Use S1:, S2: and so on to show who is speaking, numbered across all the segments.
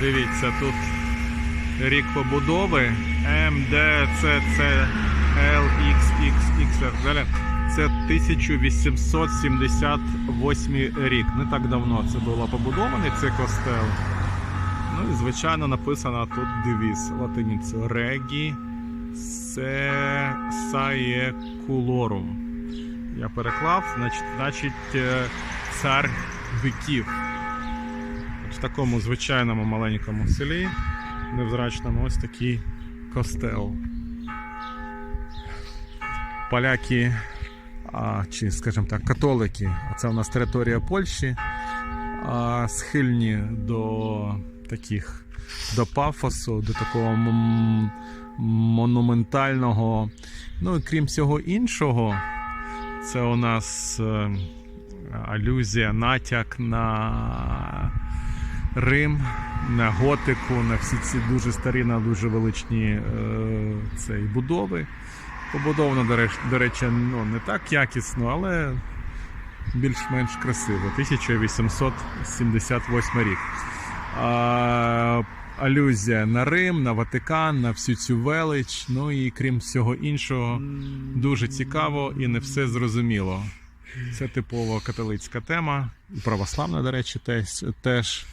S1: Дивіться, тут рік побудови МДЦЦЛXXXR. Це 1878 рік. Не так давно це було побудований цей костел. Ну і звичайно написано тут девіз латиницю Регі саєкулорум. Я переклав, значить, значить е, цар віків. В такому звичайному маленькому селі, невзрачному, ось такий костел. Поляки, а, чи, скажімо так, католики, а це у нас територія Польщі, а, схильні до таких до пафосу, до такого монументального. Ну і крім всього іншого, це у нас е, алюзія, натяк на Рим, на готику, на всі ці дуже старі, на дуже величні е, цей, будови. Побудовано, до речі, до речі, ну, не так якісно, але більш-менш красиво. 1878 рік. А, алюзія на Рим, на Ватикан, на всю цю велич. Ну і крім всього іншого, дуже цікаво і не все зрозуміло. Це типово католицька тема, і православна, до речі, теж. теж.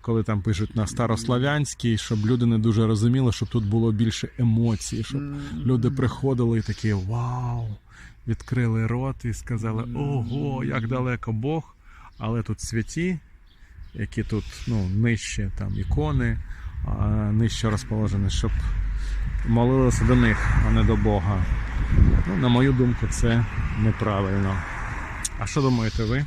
S1: Коли там пишуть на старослав'янській, щоб люди не дуже розуміли, щоб тут було більше емоцій, щоб люди приходили і такі вау! Відкрили рот і сказали: Ого, як далеко Бог! Але тут святі, які тут ну, нижче там ікони, нижче розположені, щоб молилися до них, а не до Бога. Ну, на мою думку, це неправильно. А що думаєте ви?